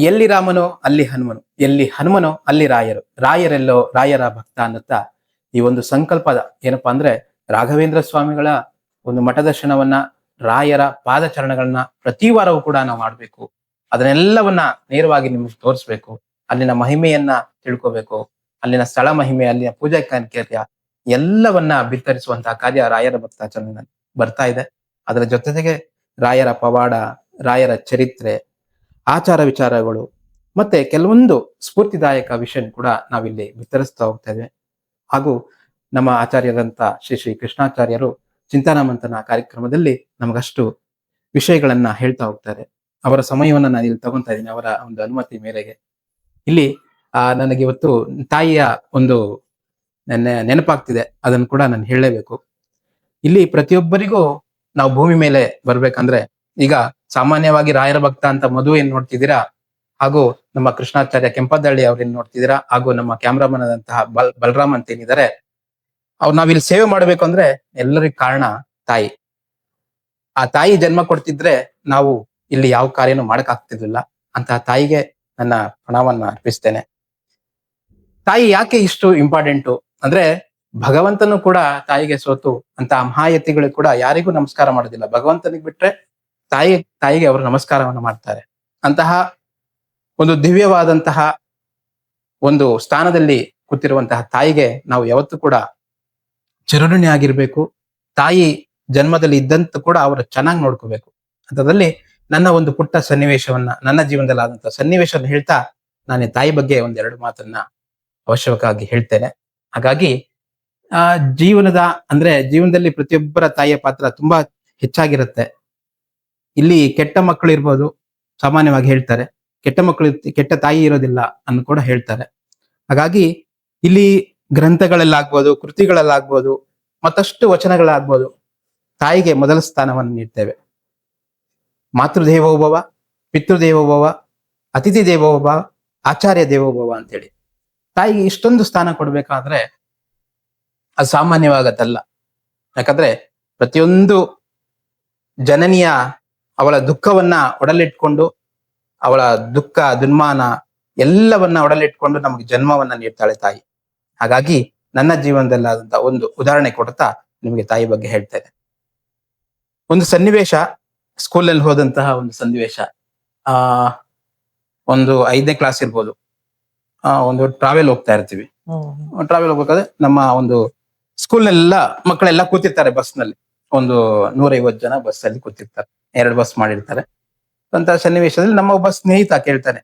ಎಲ್ಲಿ ರಾಮನೋ, ಅಲ್ಲಿ ಹನುಮನು. ಎಲ್ಲಿ ಹನುಮನೋ, ಅಲ್ಲಿ ರಾಯರು. ರಾಯರೆಲ್ಲೋ, ರಾಯರ ಭಕ್ತ ಅನ್ನುತ್ತಾ ಈ ಒಂದು ಸಂಕಲ್ಪದ ಏನಪ್ಪಾ ಅಂದ್ರೆ ರಾಘವೇಂದ್ರ ಸ್ವಾಮಿಗಳ ಒಂದು ಮಠದರ್ಶನವನ್ನ ರಾಯರ ಪಾದಚರಣಗಳನ್ನ ಪ್ರತಿ ವಾರವೂ ಕೂಡ ನಾವು ಮಾಡ್ಬೇಕು. ಅದನ್ನೆಲ್ಲವನ್ನ ನೇರವಾಗಿ ನಿಮ್ಗೆ ತೋರಿಸ್ಬೇಕು. ಅಲ್ಲಿನ ಮಹಿಮೆಯನ್ನ ತಿಳ್ಕೋಬೇಕು. ಅಲ್ಲಿನ ಸ್ಥಳ ಮಹಿಮೆ ಅಲ್ಲಿನ ಪೂಜಾ ಕೈಂಕರ್ಯ ಎಲ್ಲವನ್ನ ಬಿತ್ತರಿಸುವಂತಹ ಕಾರ್ಯ ರಾಯರ ಭಕ್ತಾಚರಣೆ ಬರ್ತಾ ಇದೆ. ಅದರ ಜೊತೆಗೆ ರಾಯರ ಪವಾಡ, ರಾಯರ ಚರಿತ್ರೆ ಆಚಾರ ವಿಚಾರಗಳು ಮತ್ತೆ ಕೆಲವೊಂದು ಸ್ಫೂರ್ತಿದಾಯಕ ವಿಷಯ ಕೂಡ ನಾವಿಲ್ಲಿ ವಿತರಿಸ್ತಾ ಹೋಗ್ತೇವೆ ಹಾಗೂ ನಮ್ಮ ಆಚಾರ್ಯರಂತ ಶ್ರೀ ಶ್ರೀ ಕೃಷ್ಣಾಚಾರ್ಯರು ಚಿಂತನಾ ಮಂಥನ ಕಾರ್ಯಕ್ರಮದಲ್ಲಿ ನಮಗಷ್ಟು ವಿಷಯಗಳನ್ನ ಹೇಳ್ತಾ ಹೋಗ್ತಾರೆ ಅವರ ಸಮಯವನ್ನು ನಾನು ಇಲ್ಲಿ ತಗೊಂತಾ ಇದ್ದೀನಿ, ಅವರ ಒಂದು ಅನುಮತಿ ಮೇರೆಗೆ. ಇಲ್ಲಿ, ಆ, ನನಗೆ ಇವತ್ತು ತಾಯಿಯ ಒಂದು ನೆನೆ ನೆನಪಾಗ್ತಿದೆ, ಅದನ್ನು ಕೂಡ ನಾನು ಹೇಳಲೇಬೇಕು. ಇಲ್ಲಿ ಪ್ರತಿಯೊಬ್ಬರಿಗೂ ನಾವು ಭೂಮಿ ಮೇಲೆ ಬರ್ಬೇಕಂದ್ರೆ ಈಗ ಸಾಮಾನ್ಯವಾಗಿ ರಾಯರ ಭಕ್ತ ಅಂತ ಮಧು ಏನ್ ನೋಡ್ತಿದ್ದೀರಾ? ಹಾಗೂ ನಮ್ಮ ಕೃಷ್ಣಾಚಾರ್ಯ ಕೆಂಪದಳ್ಳಿ ಅವ್ರೇನ್ ನೋಡ್ತಿದ್ದೀರಾ? ಹಾಗೂ ನಮ್ಮ ಕ್ಯಾಮ್ರಾಮನ್ ಆದಂತಹ ಬಲ್ ಬಲರಾಮ್ ಅಂತ ಏನಿದ್ದಾರೆ ಅವ್ರು ನಾವಿಲ್ಲಿ ಸೇವೆ ಮಾಡ್ಬೇಕು ಅಂದ್ರೆ ಎಲ್ಲರಿಗೂ ಕಾರಣ ತಾಯಿ. ಆ ತಾಯಿ ಜನ್ಮ ಕೊಡ್ತಿದ್ರೆ ನಾವು ಇಲ್ಲಿ ಯಾವ ಕಾರ್ಯನೂ ಮಾಡಕ್ ಆಗ್ತಿರ್ಲಿಲ್ಲ. ಅಂತಹ ತಾಯಿಗೆ ನನ್ನ ಪ್ರಣವನ್ನ ಅರ್ಪಿಸ್ತೇನೆ. ತಾಯಿ ಯಾಕೆ ಇಷ್ಟು ಇಂಪಾರ್ಟೆಂಟು? ಅಂದ್ರೆ ಭಗವಂತನು ಕೂಡ ತಾಯಿಗೆ ಸೋತು ಅಂತ ಮಹಾಯತಿಗಳು ಕೂಡ ಯಾರಿಗೂ ನಮಸ್ಕಾರ ಮಾಡೋದಿಲ್ಲ. ಭಗವಂತನಿಗೆ ಬಿಟ್ರೆ ತಾಯಿ, ತಾಯಿಗೆ ಅವರು ನಮಸ್ಕಾರವನ್ನು ಮಾಡ್ತಾರೆ. ಅಂತಹ ಒಂದು ದಿವ್ಯವಾದಂತಹ ಒಂದು ಸ್ಥಾನದಲ್ಲಿ ಕೂತಿರುವಂತಹ ತಾಯಿಗೆ ನಾವು ಯಾವತ್ತೂ ಕೂಡ ಚಿರಋಣಿ ಆಗಿರ್ಬೇಕು. ತಾಯಿ ಜನ್ಮದಲ್ಲಿ ಇದ್ದಂತ ಕೂಡ ಅವರು ಚೆನ್ನಾಗಿ ನೋಡ್ಕೋಬೇಕು. ಅಂತದಲ್ಲಿ ನನ್ನ ಒಂದು ಪುಟ್ಟ ಸನ್ನಿವೇಶವನ್ನ, ನನ್ನ ಜೀವನದಲ್ಲಿ ಆದಂತಹ ಸನ್ನಿವೇಶವನ್ನು ಹೇಳ್ತಾ ನಾನು ತಾಯಿ ಬಗ್ಗೆ ಒಂದೆರಡು ಮಾತನ್ನ ಅವಶ್ಯಕವಾಗಿ ಹೇಳ್ತೇನೆ. ಹಾಗಾಗಿ, ಆ, ಜೀವನದ ಅಂದ್ರೆ ಜೀವನದಲ್ಲಿ ಪ್ರತಿಯೊಬ್ಬರ ತಾಯಿಯ ಪಾತ್ರ ತುಂಬಾ ಹೆಚ್ಚಾಗಿರುತ್ತೆ. ಇಲ್ಲಿ ಕೆಟ್ಟ ಮಕ್ಕಳು ಇರ್ಬೋದು, ಸಾಮಾನ್ಯವಾಗಿ ಹೇಳ್ತಾರೆ. ಕೆಟ್ಟ ಮಕ್ಕಳು, ಕೆಟ್ಟ ತಾಯಿ ಇರೋದಿಲ್ಲ ಅನ್ನು ಕೂಡ ಹೇಳ್ತಾರೆ. ಹಾಗಾಗಿ ಇಲ್ಲಿ ಗ್ರಂಥಗಳಲ್ಲಾಗ್ಬೋದು, ಕೃತಿಗಳಲ್ಲಾಗ್ಬೋದು, ಮತ್ತಷ್ಟು ವಚನಗಳಾಗ್ಬೋದು, ತಾಯಿಗೆ ಮೊದಲ ಸ್ಥಾನವನ್ನು ನೀಡ್ತೇವೆ. ಮಾತೃದೇವೋಭವ, ಪಿತೃದೇವೋಭವ, ಅತಿಥಿ ದೇವೋಭವ, ಆಚಾರ್ಯ ದೇವೋಭವ ಅಂತೇಳಿ. ತಾಯಿಗೆ ಇಷ್ಟೊಂದು ಸ್ಥಾನ ಕೊಡ್ಬೇಕಾದ್ರೆ ಅದು ಸಾಮಾನ್ಯವಾಗತ್ತಲ್ಲ. ಯಾಕಂದ್ರೆ ಪ್ರತಿಯೊಂದು ಜನನಿಯ ಅವಳ ದುಃಖವನ್ನ ಒಡಲಿಟ್ಕೊಂಡು ಅವಳ ದುಃಖ ದುನ್ಮಾನ ಎಲ್ಲವನ್ನ ಒಡಲಿಟ್ಕೊಂಡು ನಮಗೆ ಜನ್ಮವನ್ನ ನೀಡ್ತಾಳೆ ತಾಯಿ. ಹಾಗಾಗಿ ನನ್ನ ಜೀವನದಲ್ಲಾದಂತ ಒಂದು ಉದಾಹರಣೆ ಕೊಡ್ತಾ ನಿಮಗೆ ತಾಯಿ ಬಗ್ಗೆ ಹೇಳ್ತೇನೆ. ಒಂದು ಸನ್ನಿವೇಶ ಸ್ಕೂಲಲ್ಲಿ ಹೋದಂತಹ ಒಂದು ಸನ್ನಿವೇಶ. ಆ ಒಂದು ಐದನೇ ಕ್ಲಾಸ್ ಇರ್ಬೋದು. ಆ ಒಂದು ಟ್ರಾವೆಲ್ ಹೋಗ್ತಾ ಇರ್ತೀವಿ. ಟ್ರಾವೆಲ್ ಹೋಗ್ಬೇಕಾದ್ರೆ ನಮ್ಮ ಒಂದು ಸ್ಕೂಲ್ನೆಲ್ಲ ಮಕ್ಕಳೆಲ್ಲ ಕೂತಿರ್ತಾರೆ ಬಸ್ನಲ್ಲಿ. ಒಂದು ನೂರೈವತ್ತು ಜನ ಬಸ್ ಅಲ್ಲಿ ಕೂತಿರ್ತಾರೆ. ಎರಡು ಬಸ್ ಮಾಡಿರ್ತಾರೆ. ಅಂತ ಸನ್ನಿವೇಶದಲ್ಲಿ ನಮ್ಮ ಒಬ್ಬ ಸ್ನೇಹಿತ ಕೇಳ್ತಾನೆ.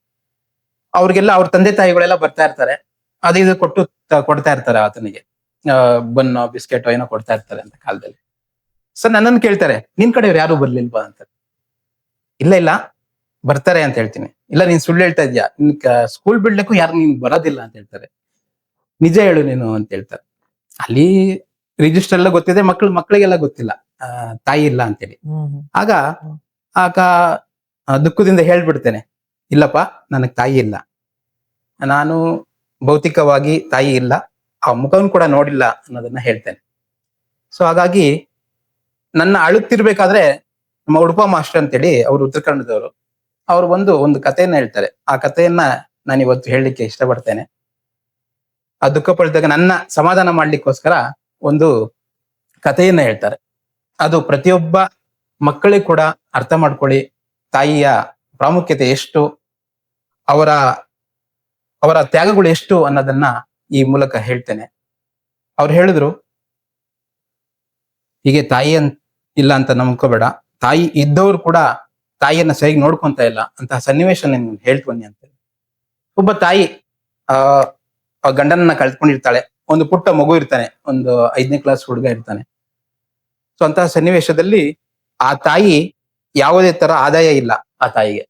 ಅವ್ರಿಗೆಲ್ಲ ಅವ್ರ ತಂದೆ ತಾಯಿಗಳೆಲ್ಲ ಬರ್ತಾ ಇರ್ತಾರೆ. ಅದು ಇದು ಕೊಟ್ಟು ಕೊಡ್ತಾ ಇರ್ತಾರೆ ಆತನಿಗೆ. ಬನ್ನು, ಬಿಸ್ಕೆಟ್ ಏನೋ ಕೊಡ್ತಾ ಇರ್ತಾರೆ ಅಂತ ಕಾಲದಲ್ಲಿ. ಸರ್ ನನ್ನನ್ನು ಕೇಳ್ತಾರೆ, ನಿನ್ ಕಡೆಯವ್ರು ಯಾರು ಬರ್ಲಿಲ್ವಾ? ಅಂತ. ಇಲ್ಲ ಇಲ್ಲ. ಬರ್ತಾರೆ ಅಂತ ಹೇಳ್ತೀನಿ. ಇಲ್ಲ, ನೀನ್ ಸುಳ್ಳು ಹೇಳ್ತಾ ಇದ್ಯಾ? ನಿನ್ ಸ್ಕೂಲ್ ಬಿಡ್ಲಿಕ್ಕೂ ಯಾರು ನೀನ್ ಬರೋದಿಲ್ಲ ಅಂತ ಹೇಳ್ತಾರೆ. ನಿಜ ಹೇಳು ನೀನು ಅಂತ ಹೇಳ್ತಾರೆ. ಅಲ್ಲಿ ರಿಜಿಸ್ಟರ್ ಎಲ್ಲ ಗೊತ್ತಿದೆ ಮಕ್ಳು ಮಕ್ಕಳಿಗೆಲ್ಲ ಗೊತ್ತಿಲ್ಲ. ಆ, ತಾಯಿ ಇಲ್ಲ ಅಂತೇಳಿ. ಆಗ ಆಗ ದುಃಖದಿಂದ ಹೇಳ್ಬಿಡ್ತೇನೆ. ಇಲ್ಲಪ್ಪ ನನಗ್ ತಾಯಿ ಇಲ್ಲ. ನಾನು ಭೌತಿಕವಾಗಿ ತಾಯಿ ಇಲ್ಲ. ಆ ಮುಖವನ್ನು ಕೂಡ ನೋಡಿಲ್ಲ ಅನ್ನೋದನ್ನ ಹೇಳ್ತೇನೆ. ಸೊ ಹಾಗಾಗಿ ನನ್ನ ಅಳುತ್ತಿರ್ಬೇಕಾದ್ರೆ ನಮ್ಮ ಉಡುಪ ಮಾಸ್ಟರ್ ಅಂತೇಳಿ ಅವರು ಉತ್ತರ ಕನ್ನಡದವರು ಅವ್ರು ಬಂದು ಒಂದು ಕಥೆಯನ್ನ ಹೇಳ್ತಾರೆ. ಆ ಕಥೆಯನ್ನ ನಾನು ಇವತ್ತು ಹೇಳಲಿಕ್ಕೆ ಇಷ್ಟಪಡ್ತೇನೆ. ಆ ದುಃಖ ಪಡೆದಾಗ ನನ್ನ ಸಮಾಧಾನ ಮಾಡ್ಲಿಕ್ಕೋಸ್ಕರ ಒಂದು ಕಥೆಯನ್ನ ಹೇಳ್ತಾರೆ. ಅದು ಪ್ರತಿಯೊಬ್ಬ ಮಕ್ಕಳಿಗೆ ಕೂಡ ಅರ್ಥ ಮಾಡ್ಕೊಳ್ಳಿ ತಾಯಿಯ ಪ್ರಾಮುಖ್ಯತೆ ಎಷ್ಟು, ಅವರ ಅವರ ತ್ಯಾಗಗಳು ಎಷ್ಟು ಅನ್ನೋದನ್ನ ಈ ಮೂಲಕ ಹೇಳ್ತೇನೆ. ಅವ್ರು ಹೇಳಿದ್ರು, ಹೀಗೆ ತಾಯಿ ಅನ್, ಇಲ್ಲ ಅಂತ ನಂಬ್ಕೋಬೇಡ. ತಾಯಿ ಇದ್ದವ್ರು ಕೂಡ ತಾಯಿಯನ್ನ ಸರಿಯಾಗಿ ನೋಡ್ಕೊಂತ ಇಲ್ಲ. ಅಂತಹ ಸನ್ನಿವೇಶ ನೀನು ಹೇಳ್ತು ಬನ್ನಿ ಅಂತ ಒಬ್ಬ ತಾಯಿ ಆ ಗಂಡನನ್ನ ಕಳ್ಕೊಂಡಿರ್ತಾಳೆ. ಒಂದು ಪುಟ್ಟ ಮಗು ಇರ್ತಾನೆ, ಒಂದು ಐದನೇ ಕ್ಲಾಸ್ ಹುಡುಗ ಇರ್ತಾನೆ. ಸೊ ಅಂತಹ ಸನ್ನಿವೇಶದಲ್ಲಿ ಆ ತಾಯಿ ಯಾವುದೇ ತರ ಆದಾಯ ಇಲ್ಲ ಆ ತಾಯಿಗೆ.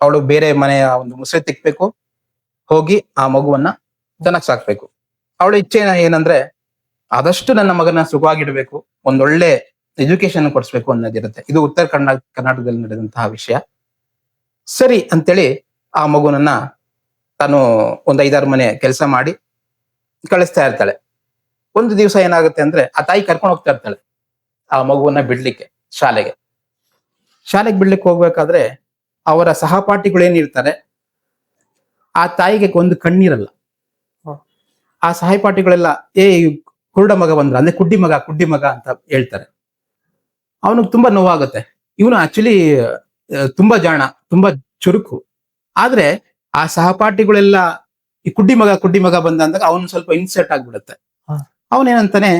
ಅವಳು ಬೇರೆ ಮನೆಯ ಒಂದು ಮುಸರೆ ತಿಕ್ಬೇಕು, ಹೋಗಿ ಆ ಮಗುವನ್ನ ದನಕ್ ಸಾಕ್ಬೇಕು. ಅವಳ ಇಚ್ಛೆ ಏನಂದ್ರೆ, ಆದಷ್ಟು ನನ್ನ ಮಗನ ಸುಖವಾಗಿಡ್ಬೇಕು, ಒಂದೊಳ್ಳೆ ಎಜುಕೇಶನ್ ಕೊಡಿಸ್ಬೇಕು ಅನ್ನೋದಿರುತ್ತೆ. ಇದು ಉತ್ತರ ಕರ್ನಾಟಕ ಕರ್ನಾಟಕದಲ್ಲಿ ನಡೆದಂತಹ ವಿಷಯ. ಸರಿ ಅಂತೇಳಿ ಆ ಮಗುನನ್ನ ತಾನು ಒಂದು ಐದಾರು ಮನೆ ಕೆಲಸ ಮಾಡಿ ಕಳಿಸ್ತಾ ಇರ್ತಾಳೆ. ಒಂದು ದಿವಸ ಏನಾಗುತ್ತೆ ಅಂದ್ರೆ ಆ ತಾಯಿ ಕರ್ಕೊಂಡು ಹೋಗ್ತಾ ಇರ್ತಾಳೆ ಆ ಮಗುವನ್ನ ಬಿಡ್ಲಿಕ್ಕೆ ಶಾಲೆಗೆ. ಶಾಲೆಗೆ ಬಿಡ್ಲಿಕ್ಕೆ ಹೋಗ್ಬೇಕಾದ್ರೆ ಅವರ ಸಹಪಾಠಿಗಳು ಏನಿರ್ತಾರೆ ಆ ತಾಯಿಗೆ ಒಂದು ಕಣ್ಣೀರಲ್ಲ. ಆ ಸಹಪಾಠಿಗಳೆಲ್ಲ ಏ ಕುರುಡ ಮಗ ಬಂದ್ರ? ಅಂದ್ರೆ ಕುಡ್ಡಿ ಮಗ ಕುಡ್ಡಿ ಮಗ ಅಂತ ಹೇಳ್ತಾರೆ. ಅವನಿಗೆ ತುಂಬಾ ನೋವಾಗುತ್ತೆ. ಇವನು ಆಕ್ಚುಲಿ ತುಂಬಾ ಜಾಣ ತುಂಬಾ ಚುರುಕು. ಆದ್ರೆ ಆ ಸಹಪಾಠಿಗಳೆಲ್ಲ ಈ ಕುಡ್ಡಿ ಮಗ ಕುಡ್ಡಿ ಮಗ ಬಂದ ಅಂದಾಗ ಅವನು ಸ್ವಲ್ಪ ಇನ್ಸರ್ಟ್ ಆಗ್ಬಿಡುತ್ತೆ. ಅವನೇನಂತಾನೆ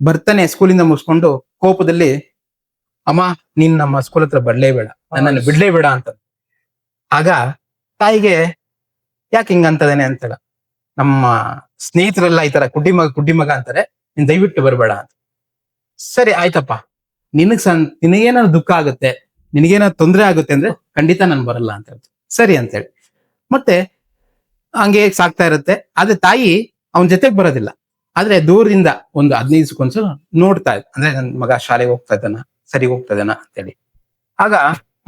ಬರ್ತಾನೆ ಸ್ಕೂಲಿಂದ ಮುಗಿಸ್ಕೊಂಡು ಕೋಪದಲ್ಲಿ ಅಮ್ಮ ನೀನ್ ನಮ್ಮ ಸ್ಕೂಲ್ ಹತ್ರ ಬರ್ಲೇಬೇಡ ನನ್ನನ್ನು ಬಿಡ್ಲೇಬೇಡ ಅಂತ. ಆಗ ತಾಯಿಗೆ ಯಾಕೆ ಹಿಂಗ ಅಂತದೇನೆ? ಅಂತೇಳ. ನಮ್ಮ ಸ್ನೇಹಿತರೆಲ್ಲ ಈ ತರ ಕುಡ್ಡಿ ಮಗ ಕುಡ್ಡಿ ಮಗ ಅಂತಾರೆ ನೀನ್ ದಯವಿಟ್ಟು ಬರ್ಬೇಡ ಅಂತ. ಸರಿ ಆಯ್ತಪ್ಪ. ನಿನಗ್ ಸನ್ ನಿನಗೇನಾದ್ರು ದುಃಖ ಆಗುತ್ತೆ ನಿನಗೇನಾದ್ರು ತೊಂದರೆ ಆಗುತ್ತೆ ಅಂದ್ರೆ ಖಂಡಿತ ನಾನು ಬರಲ್ಲ ಅಂತ ಹೇಳ್ತೀನಿ ಸರಿ ಅಂತೇಳಿ. ಮತ್ತೆ ಹಂಗೆ ಸಾಕ್ತಾ ಇರುತ್ತೆ. ಆದ್ರೆ ತಾಯಿ ಅವನ ಜೊತೆಗೆ ಬರೋದಿಲ್ಲ. ಆದ್ರೆ ದೂರದಿಂದ ಒಂದು ಹದಿನೈದು ಸೆಕೆಂಡ್ಸ್ ನೋಡ್ತಾ ಇದ್ದ ಅಂದ್ರೆ ನನ್ ಮಗ ಶಾಲೆಗೆ ಹೋಗ್ತಾ ಇದ್ದಾನ ಸರಿ ಹೋಗ್ತಾ ಇದ್ದಾನ ಅಂತೇಳಿ. ಆಗ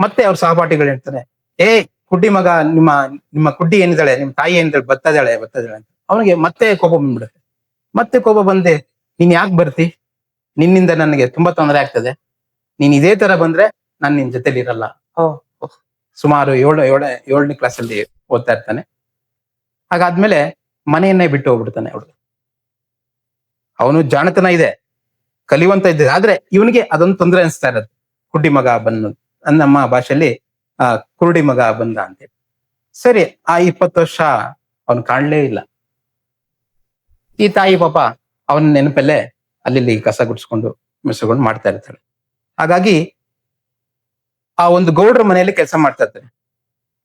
ಮತ್ತೆ ಅವ್ರ ಸಹಪಾಠಿಗಳು ಹೇಳ್ತಾರೆ ಏ ಕುಡ್ಡಿ ಮಗ ನಿಮ್ಮ ನಿಮ್ಮ ಕುಡ್ಡಿ ಏನಿದ್ದಾಳೆ ನಿಮ್ಮ ತಾಯಿ ಏನಿದ್ದಾಳೆ ಬತ್ತದಾಳೆ ಬತ್ತದಾಳೆ ಅಂತ. ಅವನಿಗೆ ಮತ್ತೆ ಕೋಪ ಬಂದ್ಬಿಡುತ್ತೆ. ಮತ್ತೆ ಕೋಪ ಬಂದೆ ನೀನ್ ಯಾಕೆ ಬರ್ತಿ? ನಿನ್ನಿಂದ ನನಗೆ ತುಂಬಾ ತೊಂದರೆ ಆಗ್ತದೆ. ನೀನ್ ಇದೇ ತರ ಬಂದ್ರೆ ನಾನು ನಿನ್ ಜೊತೆಲಿ ಇರಲ್ಲ. ಸುಮಾರು ಏಳು ಏಳ ಏಳನೇ ಕ್ಲಾಸ್ ಅಲ್ಲಿ ಓದ್ತಾ ಇರ್ತಾನೆ. ಹಾಗಾದ್ಮೇಲೆ ಮನೆಯನ್ನೇ ಬಿಟ್ಟು ಹೋಗ್ಬಿಡ್ತಾನೆ ಅವಳು. ಅವನು ಜಾಣತನ ಇದೆ, ಕಲಿಯುವಂತ ಇದೆ ಆದ್ರೆ ಇವನಿಗೆ ಅದೊಂದು ತೊಂದರೆ ಅನಿಸ್ತಾ ಇರೋದು. ಕುಡ್ಡಿ ಮಗ ಬಂದು ನಮ್ಮ ಭಾಷೆಯಲ್ಲಿ, ಆ, ಕುರುಡಿ ಮಗ ಬಂದ ಅಂತೇಳಿ ಸರಿ, ಆ ಇಪ್ಪತ್ತು ವರ್ಷ ಅವನು ಕಾಣ್ಲೇ ಇಲ್ಲ. ಈ ತಾಯಿ ಪಾಪ ಅವನ ನೆನಪಲ್ಲೇ ಅಲ್ಲಿ ಕಸ ಗುಡಿಸ್ಕೊಂಡು ಮಿಸ್ಕೊಂಡು ಮಾಡ್ತಾ ಇರ್ತಾಳೆ. ಹಾಗಾಗಿ ಆ ಒಂದು ಗೌಡ್ರ ಮನೆಯಲ್ಲಿ ಕೆಲಸ ಮಾಡ್ತಾ ಇರ್ತಾನೆ.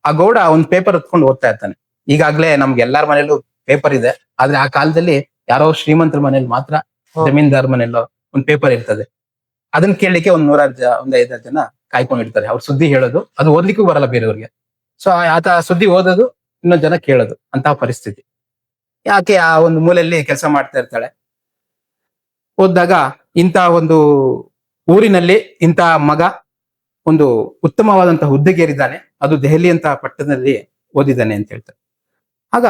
ಆ ಗೌಡ ಒಂದು ಪೇಪರ್ ಹೊತ್ಕೊಂಡು ಓದ್ತಾ ಇರ್ತಾನೆ. ಈಗಾಗ್ಲೇ ನಮ್ಗೆ ಎಲ್ಲಾರ ಮನೇಲೂ ಪೇಪರ್ ಇದೆ. ಆದ್ರೆ ಆ ಕಾಲದಲ್ಲಿ ಯಾರೋ ಶ್ರೀಮಂತರ ಮನೇಲಿ ಮಾತ್ರ ಜಮೀನ್ದಾರ ಮನೆಯಲ್ಲೋ ಒಂದ್ ಪೇಪರ್ ಇರ್ತದೆ. ಅದನ್ನ ಕೇಳಲಿಕ್ಕೆ ಒಂದ್ ನೂರಾರು ಜ ಒಂದ್ ಐದಾರು ಜನ ಕಾಯ್ಕೊಂಡಿರ್ತಾರೆ. ಅವ್ರ ಸುದ್ದಿ ಹೇಳೋದು ಅದು ಓದ್ಲಿಕ್ಕೂ ಬರಲ್ಲ ಬೇರೆಯವ್ರಿಗೆ. ಸೊ ಆತ ಸುದ್ದಿ ಓದೋದು ಇನ್ನೊಂದ್ ಜನ ಕೇಳೋದು ಅಂತ ಪರಿಸ್ಥಿತಿ. ಯಾಕೆ ಆ ಒಂದು ಮೂಲೆಯಲ್ಲಿ ಕೆಲಸ ಮಾಡ್ತಾ ಇರ್ತಾಳೆ? ಓದಿದಾಗ ಇಂತ ಒಂದು ಊರಿನಲ್ಲಿ ಇಂತಹ ಮಗ ಒಂದು ಉತ್ತಮವಾದಂತಹ ಹುದ್ದೆಗೇರಿದ್ದಾನೆ. ಅದು ದೆಹಲಿ ಅಂತ ಪಟ್ಟಣದಲ್ಲಿ ಓದಿದ್ದಾನೆ ಅಂತ ಹೇಳ್ತಾರೆ. ಆಗ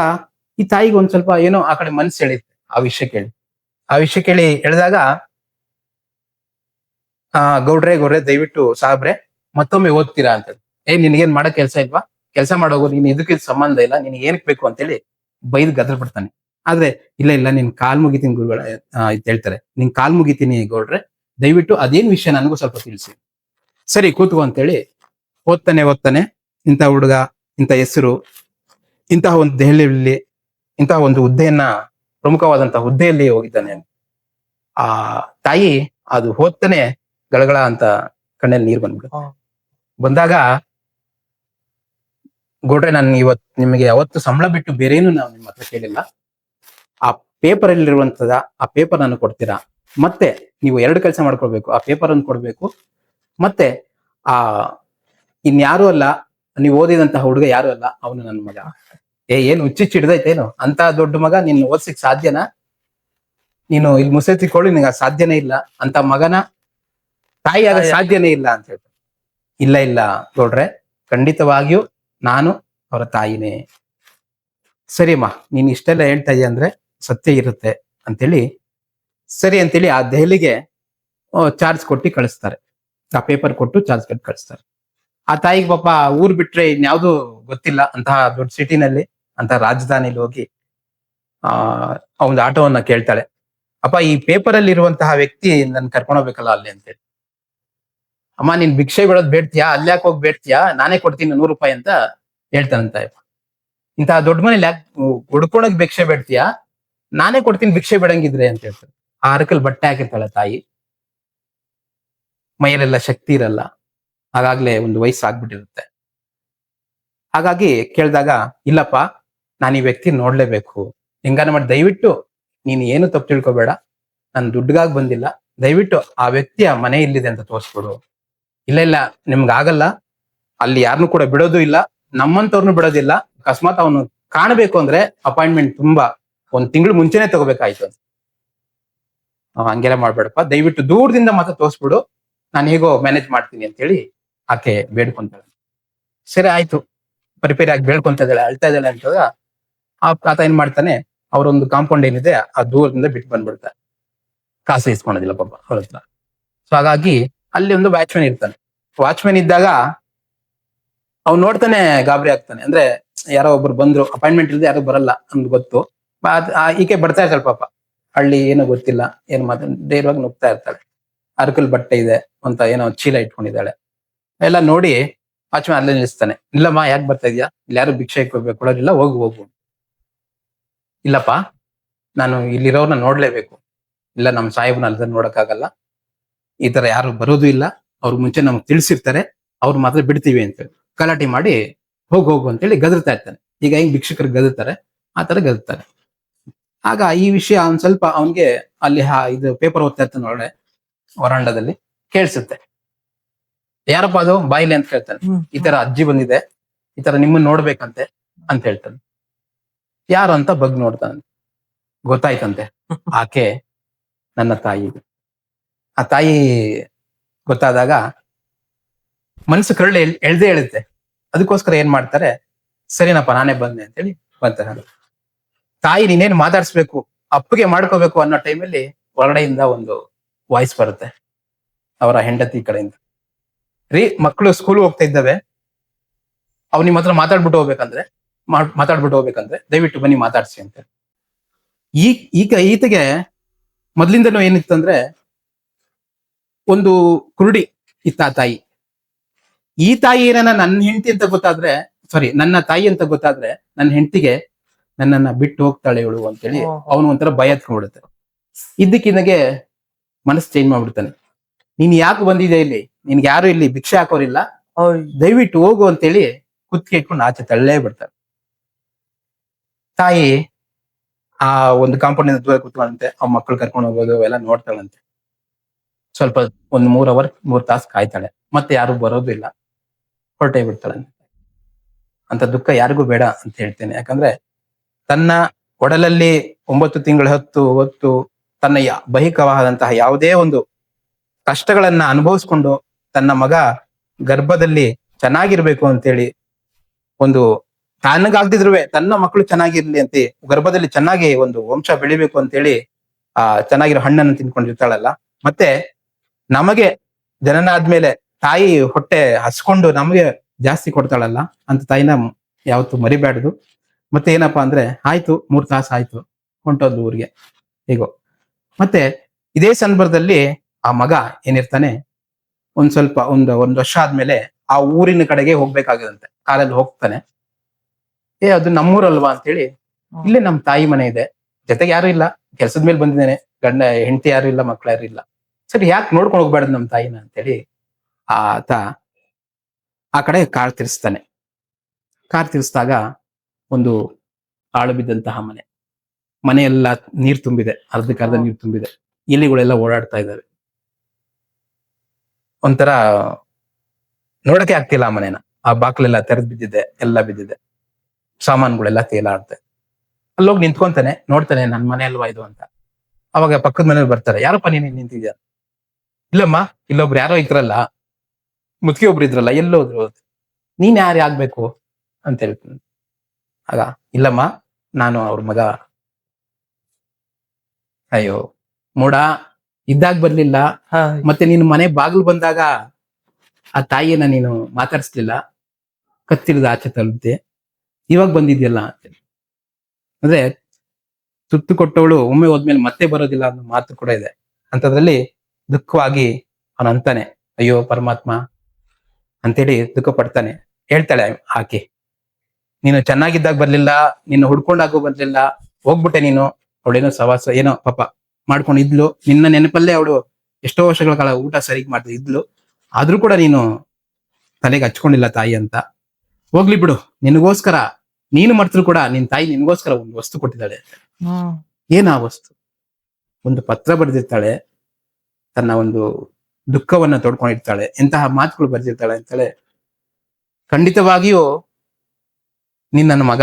ಈ ತಾಯಿಗೆ ಒಂದ್ ಸ್ವಲ್ಪ ಏನೋ ಆ ಕಡೆ ಮನ್ಸು ಎಳಿತೆ, ಆ ವಿಷಯ ಕೇಳಿ. ಆ ವಿಷಯ ಕೇಳಿ ಎಳೆದಾಗ, ಆ, ಗೌಡ್ರೆ ಗೌಡ್ರೆ ದಯವಿಟ್ಟು ಸಾಬ್ರೆ, ಮತ್ತೊಮ್ಮೆ ಓದ್ತೀರಾ ಅಂತ ಏ, ನಿನ್ಗೇನ್ ಮಾಡೋ ಕೆಲಸ ಇಲ್ವಾ? ಕೆಲಸ ಮಾಡೋಗು ನೀನ್ ಇದಕ್ಕೆ ಸಂಬಂಧ ಇಲ್ಲ, ನೀನ್ ಏನಕ್ ಬೇಕು ಅಂತೇಳಿ ಬೈದ್ ಗದ್ರ ಬಿಡ್ತಾನೆ. ಆದ್ರೆ, ಇಲ್ಲ ಇಲ್ಲ, ನಿನ್ ಕಾಲ್ ಮುಗಿತೀನಿ ಗುರುಗಳ ಹೇಳ್ತಾರೆ. ನಿನ್ ಕಾಲ್ ಮುಗಿತೀನಿ ಗೌಡ್ರೆ, ದಯವಿಟ್ಟು ಅದೇನ್ ವಿಷಯ ನನಗೂ ಸ್ವಲ್ಪ ತಿಳಿಸಿ. ಸರಿ, ಕೂತ್ಕೋ ಅಂತೇಳಿ, ಓದ್ತಾನೆ ಓದ್ತಾನೆ, ಇಂಥ ಹುಡುಗ, ಇಂಥ ಹೆಸರು ಇಂತಹ ಒಂದು ದೆಹಲಿಯಲ್ಲಿ ಇಂತಹ ಒಂದು ಹುದ್ದೆಯನ್ನ ಪ್ರಮುಖವಾದಂತಹ ಹುದ್ದೆಯಲ್ಲಿ ಹೋಗಿದ್ದಾನೆ ಆ ತಾಯಿ ಅದು ಹೋದ್ತಾನೆ ಗಳಗಳ ಅಂತ ಕಣ್ಣಲ್ಲಿ ನೀರು ಬಂದ್ಬಿಡ್ತು ಬಂದಾಗ ಗೋಡ್ರೆ ನಾನು ಇವತ್ ನಿಮಗೆ ಅವತ್ತು ಸಂಬಳ ಬಿಟ್ಟು ಬೇರೇನು ನಾವು ನಿಮ್ಮ ಹತ್ರ ಕೇಳಿಲ್ಲ. ಆ ಪೇಪರ್ ಅಲ್ಲಿರುವಂತದ ಆ ಪೇಪರ್ ನಾನು ಕೊಡ್ತೀರಾ? ಮತ್ತೆ ನೀವು ಎರಡು ಕೆಲಸ ಮಾಡ್ಕೊಳ್ಬೇಕು. ಆ ಪೇಪರ್ ಅನ್ನು ಕೊಡ್ಬೇಕು. ಮತ್ತೆ ಆ ಇನ್ಯಾರು ಅಲ್ಲ ನೀವು ಓದಿದಂತಹ ಹುಡುಗ ಯಾರು ಅಲ್ಲ ಅವನು ನನ್ನ ಮಗ. ಏ ಏನು ಹುಚ್ಚಿಚ್ಚಿ ಹಿಡ್ದೈತೇನು ಅಂತ ದೊಡ್ಡ ಮಗ ನಿನ್ನ ಓದ್ಸಿಕ್ ಸಾಧ್ಯನಾ? ನೀನು ಇಲ್ಲಿ ಮುಸೆತಿಕೊಳ್ಳಿ ನಿನಗೆ ಸಾಧ್ಯನೇ ಇಲ್ಲ. ಅಂತ ಮಗನ ತಾಯಿ ಆಗ ಸಾಧ್ಯನೇ ಇಲ್ಲ ಅಂತ ಹೇಳ್ತಾರೆ. ಇಲ್ಲ ಇಲ್ಲ ನೋಡ್ರೆ ಖಂಡಿತವಾಗಿಯೂ ನಾನು ಅವರ ತಾಯಿನೇ. ಸರಿಯಮ್ಮ ನೀನ್ ಇಷ್ಟೆಲ್ಲ ಹೇಳ್ತಾ ಇದೆಯಾ ಅಂದ್ರೆ ಸತ್ಯ ಇರುತ್ತೆ ಅಂತೇಳಿ ಸರಿ ಅಂತೇಳಿ ಆ ದೆಹಲಿಗೆ ಚಾರ್ಜ್ ಕೊಟ್ಟು ಕಳಿಸ್ತಾರೆ. ಆ ಪೇಪರ್ ಕೊಟ್ಟು ಚಾರ್ಜ್ ಕೊಟ್ಟು ಕಳಿಸ್ತಾರೆ. ಆ ತಾಯಿಗೆ ಪಾಪ ಊರ್ ಬಿಟ್ರೆ ಇನ್ಯಾವುದು ಗೊತ್ತಿಲ್ಲ ಅಂತಹ ದೊಡ್ಡ ಸಿಟಿನಲ್ಲಿ ಅಂತ ರಾಜಧಾನಿಲಿ ಹೋಗಿ, ಆ ಒಂದು ಆಟೋವನ್ನ ಕೇಳ್ತಾಳೆ. ಅಪ್ಪ, ಈ ಪೇಪರ್ ಅಲ್ಲಿ ಇರುವಂತಹ ವ್ಯಕ್ತಿ ನನ್ ಕರ್ಕೊಂಡು ಹೋಗ್ಬೇಕಲ್ಲ ಅಲ್ಲಿ ಅಂತೇಳಿ ಅಮ್ಮ, ನೀನ್ ಭಿಕ್ಷೆ ಬಿಡೋದ್ ಬೇಡ್ತೀಯಾ? ಅಲ್ಲಿ ಯಾಕೆ ಹೋಗಿ ಬೇಡ್ತೀಯಾ? ನಾನೇ ಕೊಡ್ತೀನಿ ನೂರು ರೂಪಾಯಿ ಅಂತ ಹೇಳ್ತಾನಂತ ಇಂತಹ ದೊಡ್ಡ ಮನೇಲಿ ಯಾಕೆ ಹುಡ್ಕೊಳಕ್ ಭಿಕ್ಷೆ ಬೇಡ್ತೀಯಾ? ನಾನೇ ಕೊಡ್ತೀನಿ ಭಿಕ್ಷೆ ಬಿಡಂಗಿದ್ರೆ ಅಂತ ಹೇಳ್ತಾರೆ ಆ ಹರಕಲ್ ಬಟ್ಟೆ ಹಾಕಿರ್ತಾಳೆ ತಾಯಿ. ಮೈಯಲ್ಲೆಲ್ಲ ಶಕ್ತಿ ಇರಲ್ಲ. ಆಗಾಗ್ಲೇ ಒಂದು ವಯಸ್ಸು ಆಗ್ಬಿಟ್ಟಿರುತ್ತೆ ಹಾಗಾಗಿ ಕೇಳಿದಾಗ, ಇಲ್ಲಪ್ಪ, ನಾನು ಈ ವ್ಯಕ್ತಿ ನೋಡ್ಲೇಬೇಕು. ಹೆಂಗಾನ ಮಾಡಿ ದಯವಿಟ್ಟು ನೀನು ಏನು ತಪ್ಪು ತಿಳ್ಕೊಬೇಡ. ನಾನು ದುಡ್ಡುಗಾಗಿ ಬಂದಿಲ್ಲ. ದಯವಿಟ್ಟು ಆ ವ್ಯಕ್ತಿಯ ಮನೆ ಇಲ್ಲಿದೆ ಅಂತ ತೋರಿಸ್ಬಿಡು. ಇಲ್ಲ ಇಲ್ಲ, ನಿಮ್ಗಾಗಲ್ಲ. ಅಲ್ಲಿ ಯಾರನ್ನೂ ಕೂಡ ಬಿಡೋದು ಇಲ್ಲ. ನಮ್ಮಂತವ್ರನ್ನು ಬಿಡೋದಿಲ್ಲ. ಅಕಸ್ಮಾತ್ ಅವನು ಕಾಣಬೇಕು ಅಂದ್ರೆ ಅಪಾಯಿಂಟ್ಮೆಂಟ್ ತುಂಬಾ ಒಂದ್ ತಿಂಗಳು ಮುಂಚೆನೆ ತಗೋಬೇಕಾಯ್ತು ಹಂಗೆಲ್ಲ ಮಾಡ್ಬೇಡಪ್ಪ. ದಯವಿಟ್ಟು ದೂರದಿಂದ ಮಾತ್ರ ತೋರಿಸ್ಬಿಡು. ನಾನು ಹೇಗೋ ಮ್ಯಾನೇಜ್ ಮಾಡ್ತೀನಿ ಅಂತ ಹೇಳಿ ಆಕೆ ಬೇಡ್ಕೊಂತಾಳೆ. ಸರಿ ಆಯ್ತು. ಪರಿಪೇರಿ ಆಗಿ ಬೇಡ್ಕೊಂತ ಇದ್ದಾಳೆ, ಅಳ್ತಾ ಇದ್ದಾಳೆ ಅಂತ ಆ ಆತ ಏನ್ ಮಾಡ್ತಾನೆ, ಅವರೊಂದು ಕಾಂಪೌಂಡ್ ಏನಿದೆ, ಆ ದೂರದಿಂದ ಬಿಟ್ಟು ಬಂದ್ಬಿಡ್ತಾರೆ ಕಾಸು ಇಸ್ಕೊಳೋದಿಲ್ಲ ಪಾಪ, ಅವ್ರ ಹತ್ರ. ಸೊ ಹಾಗಾಗಿ ಅಲ್ಲಿ ಒಂದು ವಾಚ್ಮನ್ ಇರ್ತಾನೆ. ವಾಚ್ಮನ್ ಇದ್ದಾಗ ಅವ್ನು ನೋಡ್ತಾನೆ ಗಾಬರಿ ಆಗ್ತಾನೆ. ಅಂದ್ರೆ ಯಾರೋ ಒಬ್ರು ಬಂದ್ರು ಅಪಾಯಿಂಟ್ಮೆಂಟ್ ಇಲ್ಲದೆ ಯಾರು ಬರಲ್ಲ ಅಂತ ಗೊತ್ತು. ಈಕೆ ಬರ್ತಾ ಇರ್ತಾಳೆ ಪಾಪ. ಹಳ್ಳಿ ಏನೋ ಗೊತ್ತಿಲ್ಲ, ಏನ್ ಮಾತು ಧೈರ್ಯವಾಗಿ ನುಗ್ತಾ ಇರ್ತಾಳೆ. ಅರ್ಕಲ್ ಬಟ್ಟೆ ಇದೆ ಅಂತ ಏನೋ ಚೀಲ ಇಟ್ಕೊಂಡಿದ್ದಾಳೆ. ಎಲ್ಲ ನೋಡಿ ವಾಚ್ಮ್ಯಾನ್ ಅಲ್ಲೇ ನಿಲ್ಲಿಸ್ತಾನೆ. ಇಲ್ಲಮ್ಮ, ಯಾಕೆ ಬರ್ತಾ ಇದೆಯಾ? ಇಲ್ಲಿ ಯಾರು ಭಿಕ್ಷೆ ಕೊಡ್ಬೇಕು ಕೊಡೋದಿಲ್ಲ ಹೋಗು ಹೋಗು. ಇಲ್ಲಪ್ಪ, ನಾನು ಇಲ್ಲಿರೋರ್ನ ನೋಡ್ಲೇಬೇಕು. ಇಲ್ಲ, ನಮ್ಮ ಸಾಹೇಬ್ನ ಅಲ್ಲದ ನೋಡಕ್ಕಾಗಲ್ಲ. ಈ ತರ ಯಾರು ಬರೋದು ಇಲ್ಲ. ಅವ್ರು ಮುಂಚೆ ನಮ್ಗೆ ತಿಳಿಸಿರ್ತಾರೆ. ಅವ್ರು ಮಾತ್ರ ಬಿಡ್ತೀವಿ ಅಂತ ಗಲಾಟೆ ಮಾಡಿ ಹೋಗು ಹೋಗು ಅಂತೇಳಿ ಗದರ್ತಾ ಇರ್ತಾನೆ. ಈಗ ಹೆಂಗ್ ಭಿಕ್ಷಕರು ಗದರ್ತಾರೆ? ಆ ತರ ಗದರ್ತಾರೆ. ಆಗ ಈ ವಿಷಯ ಅವ್ನ್ ಸ್ವಲ್ಪ ಅವನ್ಗೆ ಅಲ್ಲಿ ಇದು ಪೇಪರ್ ಓದ್ತಾ ಇರ್ತಾನೆ ಒಳಗಡೆ ವರಾಂಡದಲ್ಲಿ ಕೇಳಿಸುತ್ತೆ. ಯಾರಪ್ಪ ಅದು? ಬಾಯಿಲೆ ಅಂತ ಕೇಳ್ತಾನೆ ಈ ತರ ಅಜ್ಜಿ ಬಂದಿದೆ. ಈ ತರ ನಿಮ್ಮನ್ನ ನೋಡ್ಬೇಕಂತೆ ಅಂತ ಹೇಳ್ತಾನೆ. ಯಾರು ಅಂತ ಬಗ್ ನೋಡ್ತಾನೆ. ಗೊತ್ತಾಯ್ತಂತೆ. ಆಕೆ ನನ್ನ ತಾಯಿ ಆ ತಾಯಿ ಗೊತ್ತಾದಾಗ ಮನಸ್ಸು ಕರಳಿ ಎಳ್ದೆ ಹೇಳುತ್ತೆ ಅದಕ್ಕೋಸ್ಕರ ಏನ್ ಮಾಡ್ತಾರೆ? ಸರಿನಪ್ಪ ನಾನೇ ಬಂದೆ ಅಂತೇಳಿ ಬಂತಾರೆ ತಾಯಿ ನೀನೇನ್ ಮಾತಾಡ್ಸ್ಬೇಕು? ಅಪ್ಪಗೆ ಮಾಡ್ಕೋಬೇಕು ಅನ್ನೋ ಟೈಮಲ್ಲಿ ಒಳಗಡೆಯಿಂದ ಒಂದು ವಾಯ್ಸ್ ಬರುತ್ತೆ. ಅವರ ಹೆಂಡತಿ ಕಡೆಯಿಂದ. ರೀ ಮಕ್ಕಳು ಸ್ಕೂಲ್ ಹೋಗ್ತಾ ಇದ್ದಾವೆ. ಅವ್ ನಿಮ್ ಹತ್ರ ಮಾತಾಡ್ಬಿಟ್ಟು ಹೋಗ್ಬೇಕಂದ್ರೆ ಮಾತಾಡ್ಬಿಟ್ಟು ಹೋಗ್ಬೇಕಂದ್ರೆ ದಯವಿಟ್ಟು ಬನ್ನಿ ಮಾತಾಡ್ಸಿ ಅಂತ. ಈ ಈಗ ಈತಗೆ ಮೊದ್ಲಿಂದನೂ ಏನಿತ್ತಂದ್ರೆ ಒಂದು ಕುರುಡಿ ಇತ್ತ ತಾಯಿ. ಈ ತಾಯಿ ಏನನ್ನ ನನ್ನ ಹೆಂಡತಿ ಅಂತ ಗೊತ್ತಾದ್ರೆ ಸಾರಿ ನನ್ನ ತಾಯಿ ಅಂತ ಗೊತ್ತಾದ್ರೆ ನನ್ನ ಹೆಂಡತಿಗೆ ನನ್ನನ್ನ ಬಿಟ್ಟು ಹೋಗ್ತಾಳೆ ಇವಳು ಅಂತೇಳಿ ಅವನು ಒಂಥರ ಭಯ ಹತ್ಕೊಂಡ್ಬಿಡುತ್ತೆ ಇದಕ್ಕಿನಗೆ ಮನಸ್ಸು ಚೇಂಜ್ ಮಾಡ್ಬಿಡ್ತಾನೆ. ನೀನ್ ಯಾಕೆ ಬಂದಿದೆ ಇಲ್ಲಿ? ನಿನ್ಗೆ ಯಾರು ಇಲ್ಲಿ ಭಿಕ್ಷೆ ಹಾಕೋರಿಲ್ಲ. ದಯವಿಟ್ಟು ಹೋಗು ಅಂತೇಳಿ ಕುತ್ತಿಗೆ ಇಟ್ಕೊಂಡು ಆಚೆ ತಳ್ಳೇ ಬಿಡ್ತಾರೆ. ತಾಯಿ ಆ ಒಂದು ಕಾಂಪೌಂಡ್ ದೂರ ಕುತ್ಕೊಳಂತೆ ಆ ಮಕ್ಕಳು ಕರ್ಕೊಂಡು ಹೋಗೋದು ಅವೆಲ್ಲ ನೋಡ್ತಾಳಂತೆ. ಸ್ವಲ್ಪ ಒಂದ್ ಮೂರ್ ಅವರ್ ಮೂರ್ ತಾಸು ಕಾಯ್ತಾಳೆ. ಮತ್ತೆ ಯಾರು ಬರೋದು ಇಲ್ಲ. ಹೊರಟೇ ಬಿಡ್ತಾಳೆ ಅಂತ ದುಃಖ ಯಾರಿಗೂ ಬೇಡ ಅಂತ ಹೇಳ್ತೇನೆ. ಯಾಕಂದ್ರೆ ತನ್ನ ಒಡಲಲ್ಲಿ ಒಂಬತ್ತು ತಿಂಗಳು ಹತ್ತು ಹೊತ್ತು ತನ್ನ ಬಹಿಕವಾದಂತಹ ಯಾವುದೇ ಒಂದು ಕಷ್ಟಗಳನ್ನ ಅನುಭವಿಸ್ಕೊಂಡು ತನ್ನ ಮಗ ಗರ್ಭದಲ್ಲಿ ಚೆನ್ನಾಗಿರ್ಬೇಕು ಅಂತೇಳಿ ಒಂದು ತನಗಾಗ್ದಿದ್ರುವೆ ತನ್ನ ಮಕ್ಕಳು ಚೆನ್ನಾಗಿರ್ಲಿ ಅಂತ ಗರ್ಭದಲ್ಲಿ ಚೆನ್ನಾಗಿ ಒಂದು ವಂಶ ಬೆಳಿಬೇಕು ಅಂತೇಳಿ, ಆ, ಚೆನ್ನಾಗಿರೋ ಹಣ್ಣನ್ನು ತಿನ್ಕೊಂಡಿರ್ತಾಳಲ್ಲ. ಮತ್ತೆ ನಮಗೆ ಜನನ ಆದ್ಮೇಲೆ ತಾಯಿ ಹೊಟ್ಟೆ ಹಸ್ಕೊಂಡು ನಮಗೆ ಜಾಸ್ತಿ ಕೊಡ್ತಾಳಲ್ಲ ಅಂತ ತಾಯಿನ ಯಾವತ್ತು ಮರಿಬ್ಯಾಡ್ದು. ಮತ್ತೆ ಏನಪ್ಪಾ ಅಂದ್ರೆ ಆಯ್ತು, ಮೂರ್ ತಾಸು ಆಯ್ತು, ಹೊಂಟೋದ್ಲು ಊರಿಗೆ. ಹೀಗೋ. ಮತ್ತೆ ಇದೇ ಸಂದರ್ಭದಲ್ಲಿ ಆ ಮಗ ಏನಿರ್ತಾನೆ ಒಂದ್ ಸ್ವಲ್ಪ ಒಂದು ಒಂದ್ ವರ್ಷ ಆದ್ಮೇಲೆ ಆ ಊರಿನ ಕಡೆಗೆ ಹೋಗ್ಬೇಕಾಗಿದಂತೆ ಕಾರಲ್ಲಿ ಹೋಗ್ತಾನೆ. ಏ ಅದು ನಮ್ಮೂರಲ್ವಾ ಅಂತೇಳಿ ಇಲ್ಲೇ ನಮ್ ತಾಯಿ ಮನೆ ಇದೆ. ಜೊತೆಗೆ ಯಾರು ಇಲ್ಲ. ಕೆಲ್ಸದ ಮೇಲೆ ಬಂದಿದ್ದೇನೆ. ಗಂಡ ಹೆಂಡತಿ ಯಾರು ಇಲ್ಲ ಮಕ್ಳು ಯಾರು ಇಲ್ಲ. ಸರಿ ಯಾಕೆ ನೋಡ್ಕೊಂಡು ಹೋಗ್ಬಾರ್ದು ನಮ್ ತಾಯಿನ ಅಂತೇಳಿ ಆತ ಆ ಕಡೆ ಕಾರ್ ತಿರ್ಸ್ತಾನೆ. ಕಾರ್ ತಿರ್ಸ್ದಾಗ ಒಂದು ಆಳು ಬಿದ್ದಂತಹ ಮನೆ. ಮನೆಯೆಲ್ಲ ನೀರ್ ತುಂಬಿದೆ. ಅರ್ಧಕ್ಕೆ ಅರ್ಧ ನೀರ್ ತುಂಬಿದೆ. ಇಲಿಗಳೆಲ್ಲ ಓಡಾಡ್ತಾ ಇದ್ದಾವೆ ಒಂಥರ ನೋಡಕ್ಕೆ ಆಗ್ತಿಲ್ಲ ಆ ಮನೆನ. ಆ ಬಾಕ್ಲೆಲ್ಲ ತೆರೆದ್ ಬಿದ್ದಿದೆ, ಎಲ್ಲ ಬಿದ್ದಿದೆ. ಸಾಮಾನುಗಳೆಲ್ಲ ತೇಲಾಡ್ತೆ. ಅಲ್ಲೋಗಿ ನಿಂತ್ಕೊಂತಾನೆ, ನೋಡ್ತಾನೆ ನನ್ ಮನೆ ಅಲ್ವಾ ಇದು ಅಂತ. ಅವಾಗ ಪಕ್ಕದ ಮನೇಲಿ ಬರ್ತಾರೆ, ಯಾರಪ್ಪ ನೀನು ನಿಂತಿದ್ಯಾ? ಇಲ್ಲಮ್ಮ, ಇಲ್ಲೊಬ್ರು ಯಾರೋ ಇದ್ರಲ್ಲ. ಮುತ್ಕಿ ಒಬ್ರು ಇದ್ರಲ್ಲ, ಎಲ್ಲೋದ್ರು. ನೀನ್ ಯಾರು ಆಗ್ಬೇಕು ಅಂತ ಹೇಳ್ತೀನಿ. ಆಗ, ಇಲ್ಲಮ್ಮ, ನಾನು ಅವ್ರ ಮಗ. ಅಯ್ಯೋ, ಮೂಡ. ಇದ್ದಾಗ ಬರ್ಲಿಲ್ಲ. ಮತ್ತೆ ನೀನು ಮನೆ ಬಾಗಿಲು ಬಂದಾಗ ಆ ತಾಯಿಯನ್ನ ನೀನು ಮಾತಾಡಿಸ್ಲಿಲ್ಲ. ಕತ್ತಿರದ ಆಚೆ ತಲುಪಿದೆ. ಇವಾಗ ಬಂದಿದ್ಯಲ್ಲ ಅಂತ. ಅಂದ್ರೆ ತುತ್ತು ಕೊಟ್ಟವಳು ಒಮ್ಮೆ ಹೋದ್ಮೇಲೆ ಮತ್ತೆ ಬರೋದಿಲ್ಲ ಅನ್ನೋ ಮಾತು ಕೂಡ ಇದೆ. ಅಂತದ್ರಲ್ಲಿ ದುಃಖವಾಗಿ ಅವನು ಅಂತಾನೆ ಅಯ್ಯೋ ಪರಮಾತ್ಮ ಅಂತೇಳಿ ದುಃಖ ಪಡ್ತಾನೆ. ಹೇಳ್ತಾಳೆ ಆಕೆ ನೀನು ಚೆನ್ನಾಗಿದ್ದಾಗ ಬರ್ಲಿಲ್ಲ ನಿನ್ನ ಹುಡ್ಕೊಂಡಾಗೂ ಬರ್ಲಿಲ್ಲ ಹೋಗ್ಬಿಟ್ಟೆ ನೀನು ಅವಳೇನೋ ಸವಾಸ ಏನೋ ಪಾಪ ಮಾಡ್ಕೊಂಡು ಇದ್ಲು. ನಿನ್ನ ನೆನಪಲ್ಲೇ ಅವಳು ಎಷ್ಟೋ ವರ್ಷಗಳ ಕಾಲ ಊಟ ಸರಿಗ್ ಮಾಡ್ತಾ ಇದ್ಲು. ಆದ್ರೂ ಕೂಡ ನೀನು ತಲೆಗೆ ಹಚ್ಕೊಂಡಿಲ್ಲ ತಾಯಿ ಅಂತ. ಹೋಗ್ಲಿ ಬಿಡು. ನಿನಗೋಸ್ಕರ ನೀನು ಮರ್ತರು ಕೂಡ ನಿನ್ ತಾಯಿ ನಿನಗೋಸ್ಕರ ಒಂದು ವಸ್ತು ಕೊಟ್ಟಿದ್ದಾಳೆ. ಏನ್ ಆ ವಸ್ತು? ಒಂದು ಪತ್ರ ಬರೆದಿರ್ತಾಳೆ. ತನ್ನ ಒಂದು ದುಃಖವನ್ನ ತೊಡ್ಕೊಂಡಿರ್ತಾಳೆ. ಎಂತಹ ಮಾತುಗಳು ಬರೆದಿರ್ತಾಳೆ ಅಂತಾಳೆ. ಖಂಡಿತವಾಗಿಯೂ ನಿನ್ನ ನನ್ನ ಮಗ